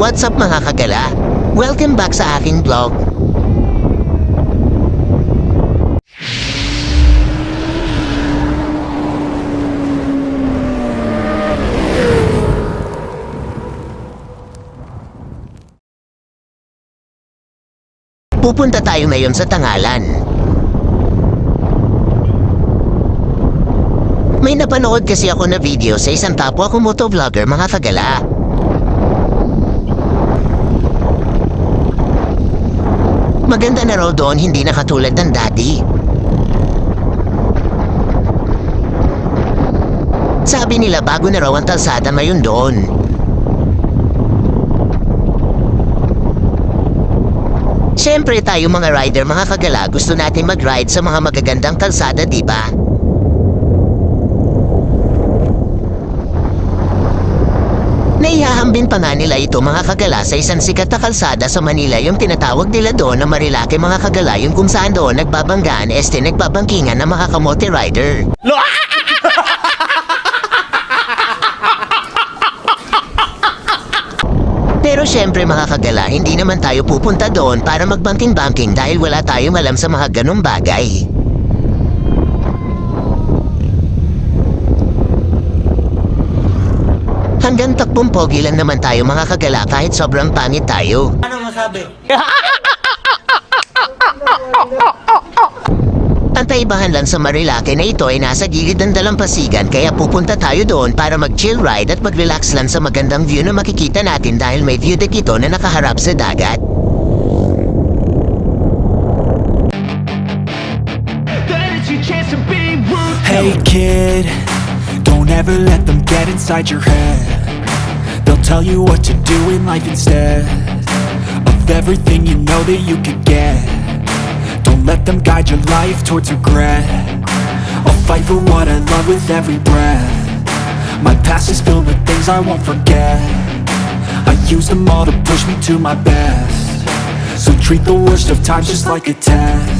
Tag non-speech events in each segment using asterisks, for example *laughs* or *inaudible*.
What's up mga kagala? Welcome back sa aking vlog. Pupunta tayo ngayon sa Tangalan. May napanood kasi ako na video sa isang kapwa kong motovlogger mga kagala. Maganda na raw doon, hindi na katulad ng dati. Sabi nila bago na raw ang talsada ngayon doon. Siyempre tayo mga rider, mga kagala, gusto natin mag-ride sa mga magagandang kalsada, di ba? Naihahambin pa nga nila ito mga kagala sa isang sikat na kalsada sa Manila yung tinatawag nila doon na Marilake mga kagala yung kung saan doon nagbabanggaan este nagbabangkingan ng mga kamote rider. *laughs* Pero syempre mga kagala, hindi naman tayo pupunta doon para magbangking-bangking dahil wala tayong alam sa mga ganong bagay. Hanggang takbong pogi lang naman tayo mga kagala kahit sobrang pangit tayo. Ano masabi? *laughs* Ang taibahan lang sa Marilake na ito ay nasa gilid ng dalampasigan kaya pupunta tayo doon para mag-chill ride at mag-relax lang sa magandang view na makikita natin dahil may view deck ito na nakaharap sa dagat. Hey kid, don't ever let them get inside your head. Tell you what to do in life instead of everything you know that you could get. Don't let them guide your life towards regret. I'll fight for what I love with every breath. My past is filled with things I won't forget. I use them all to push me to my best. So treat the worst of times just like a test.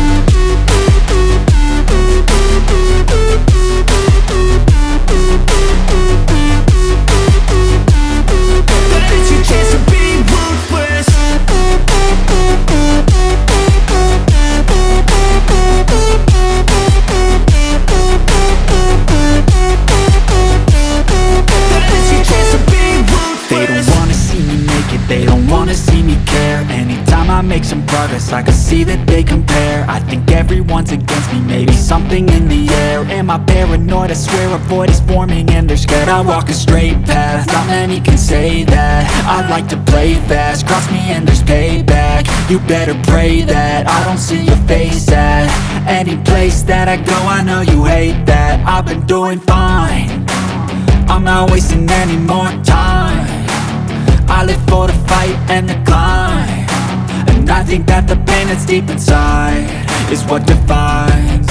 I walk a straight path, not many can say that. I like to play fast, cross me and there's payback. You better pray that I don't see your face at Any place that I go, I know you hate that. I've been doing fine. I'm not wasting any more time. I live for the fight and the climb. And I think that the pain that's deep inside Is what defines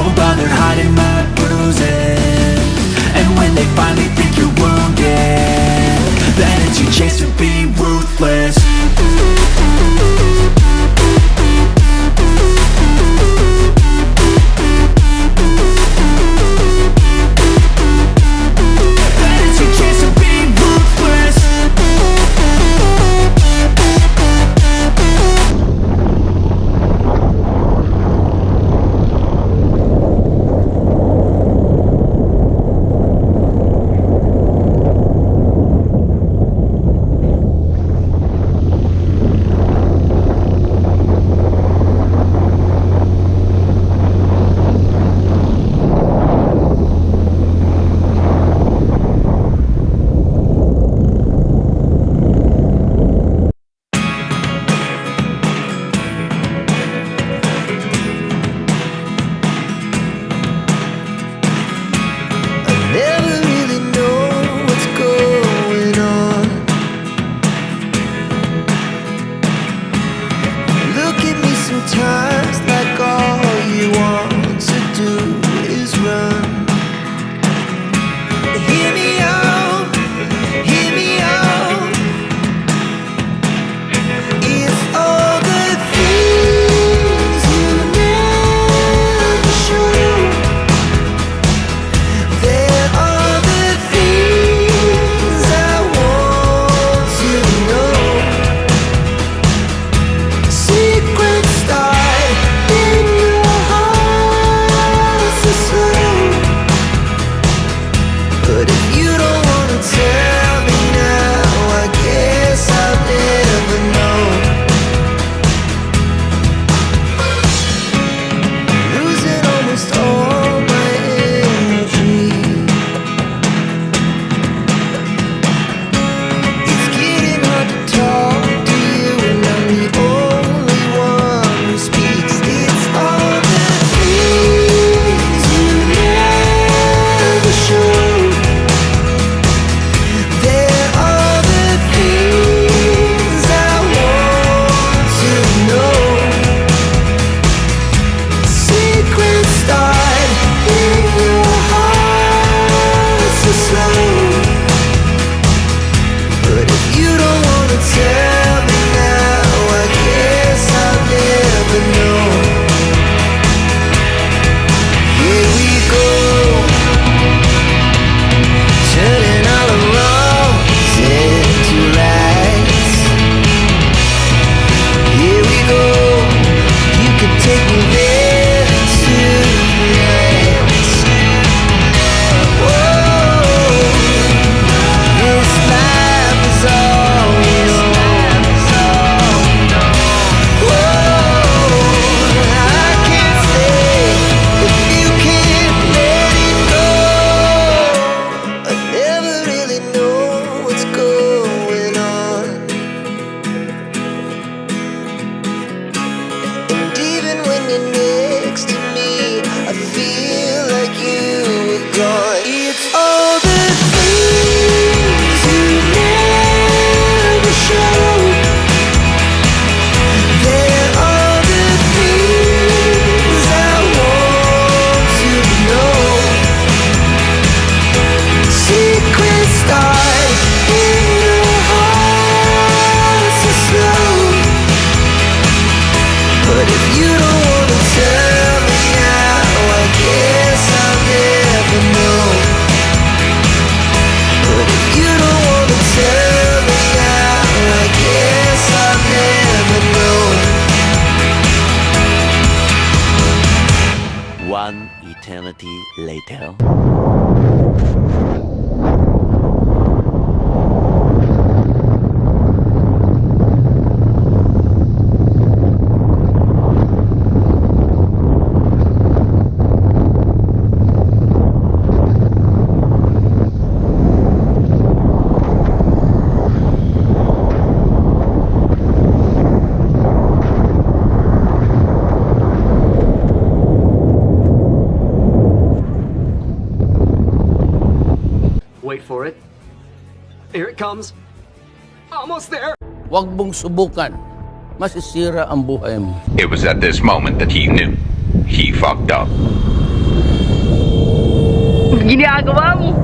Won't bother hiding my bruises. And when they finally think you're wounded Then it's your chance to be ruthless comes. Almost there. Huwag mong subukan. Masisira ang buhay mo. It was at this moment that he knew. He fucked up. Ginagawa mo.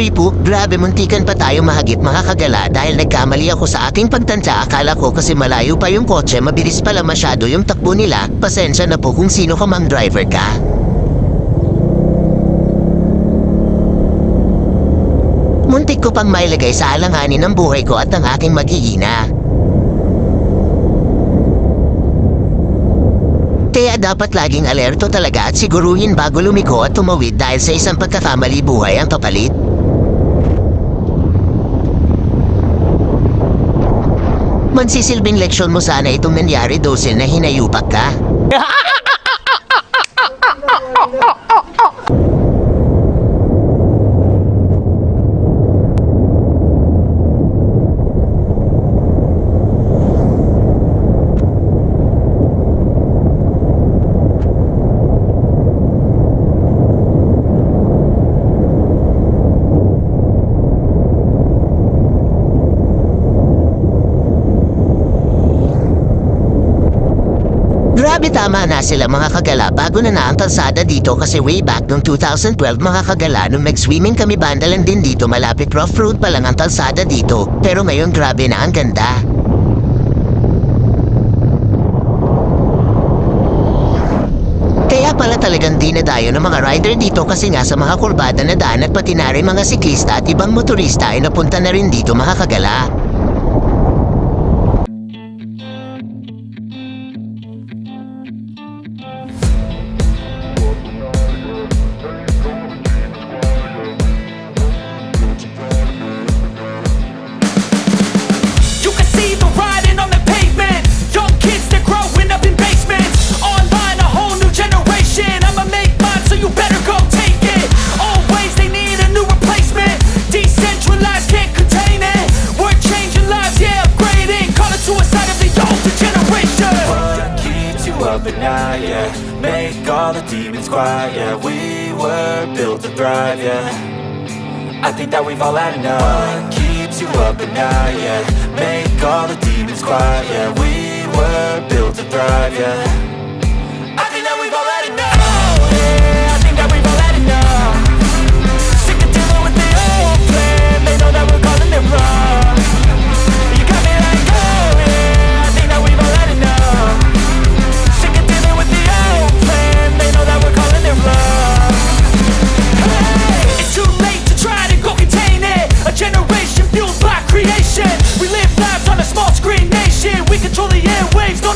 Sorry po, grabe muntikan pa tayo mahagip mga kagala dahil nagkamali ako sa aking pagtantsa. Akala ko kasi malayo pa yung kotse, mabilis pala masyado yung takbo nila. Pasensya na po kung sino ka mang driver ka. Muntik ko pang mailagay sa alanganin ng buhay ko at ng aking mag-iina. Kaya dapat laging alerto talaga at siguruhin bago lumiko at tumawid dahil sa isang pagkakamali buhay ang kapalit. Mansisilbing leksyon mo sana itong nangyari dosin na hinayupak ka. *laughs* Grabe tama na sila mga kagala bago na na kalsada dito kasi way back noong 2012 mga kagala nung nag-swimming kami bandalan din dito malapit rough road pa lang ang kalsada dito pero ngayon grabe na ang ganda. Kaya pala talagang dinadayo ng mga rider dito kasi nga sa mga kurbada na daan at pati na rin mga siklista at ibang motorista ay napunta na rin dito mga kagala. I think that we've all had enough What keeps you up at night, yeah Make all the demons quiet, yeah We were built to thrive, yeah. Sick of dealing with the old plan. They know that we're calling.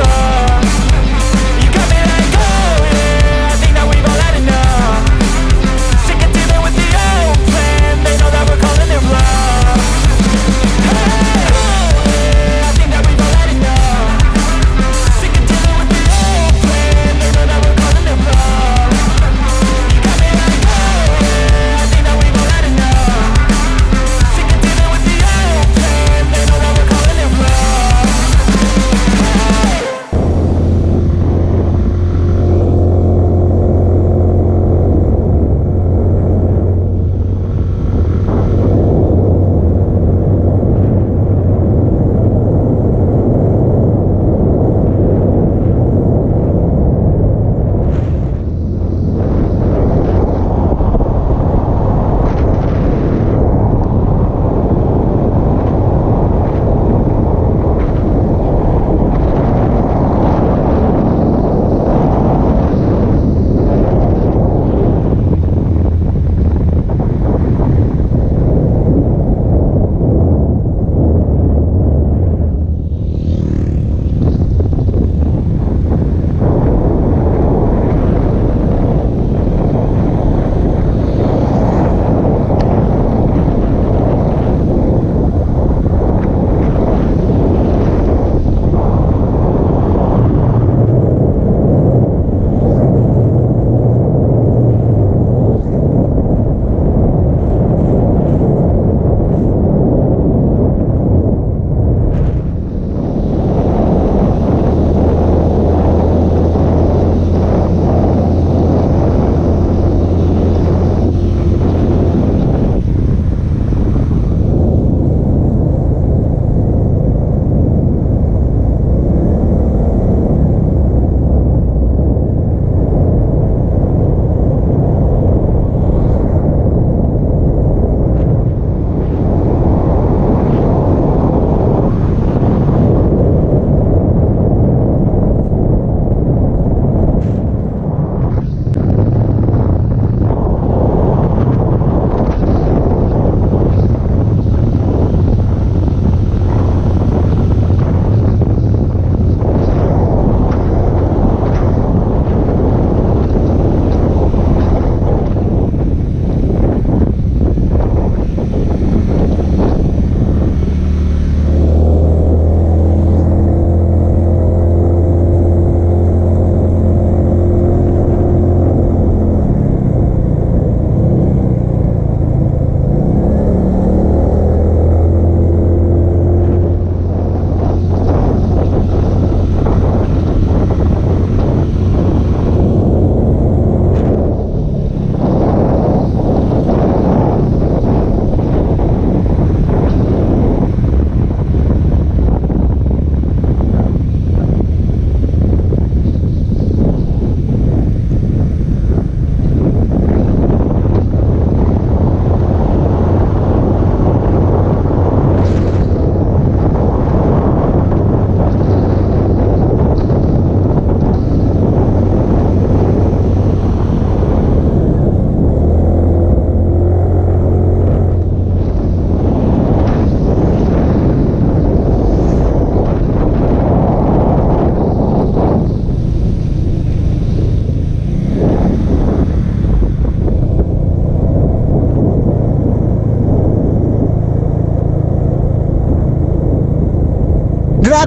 river.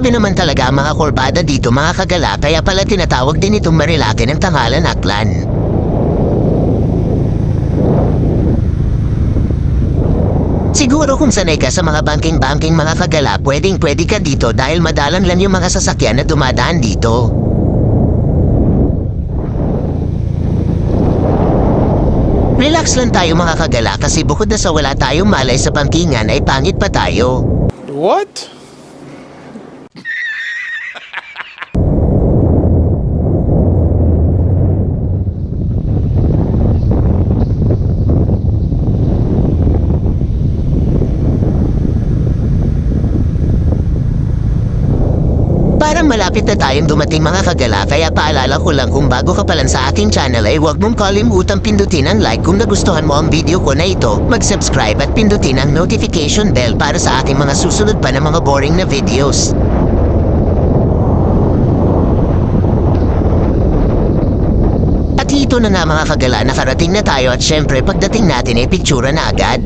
Grabe naman talaga ang mga kurbada dito mga kagala kaya pala tinatawag din itong Marilake ng Tangalan Aklan. Siguro kung sanay ka sa mga banking-banking mga kagala, pwedeng pwede ka dito dahil madalang lang yung mga sasakyan na dumadaan dito. Relax lang tayo mga kagala kasi bukod na sa wala tayong malay sa bankingan ay pangit pa tayo. What? Parang malapit na tayong dumating mga kagala kaya paalala ko lang kung bago ka pa lang sa aking channel ay huwag mong kalimutang pindutin ang like kung nagustuhan mo ang video ko na ito, mag-subscribe at pindutin ang notification bell para sa aking mga susunod pa na mga boring na videos. At ito na nga mga kagala, nakarating na tayo at syempre pagdating natin ay pictura na agad.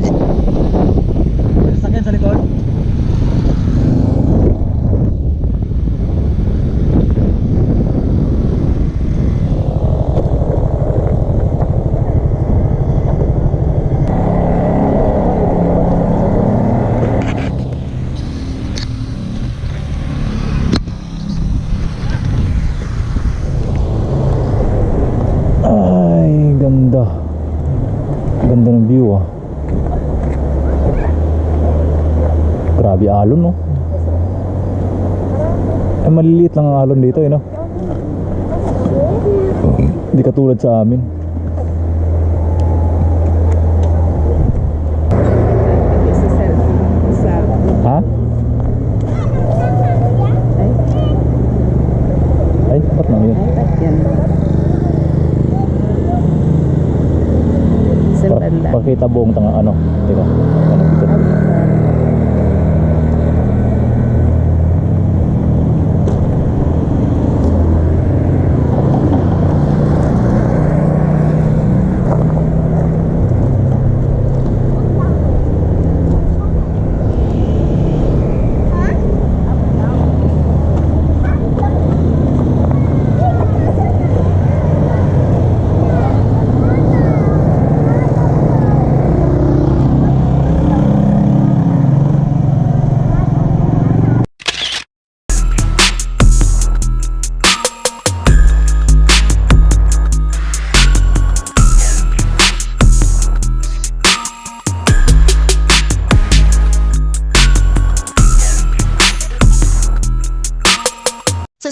Ay, ganda. Ganda ng view ah. Grabe alon no. Eh maliliit lang ang alon dito eh no. Hindi katulad sa amin. Ha? Ay, ba't na yun? Pa- pakita buong tanga ano. Teka.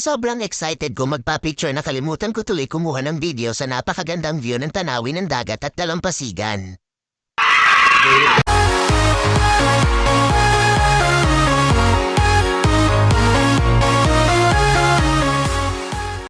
Sobrang excited ko magpa-picture nakalimutan ko tuloy kumuha ng video sa napakagandang view ng tanawin ng dagat at dalampasigan.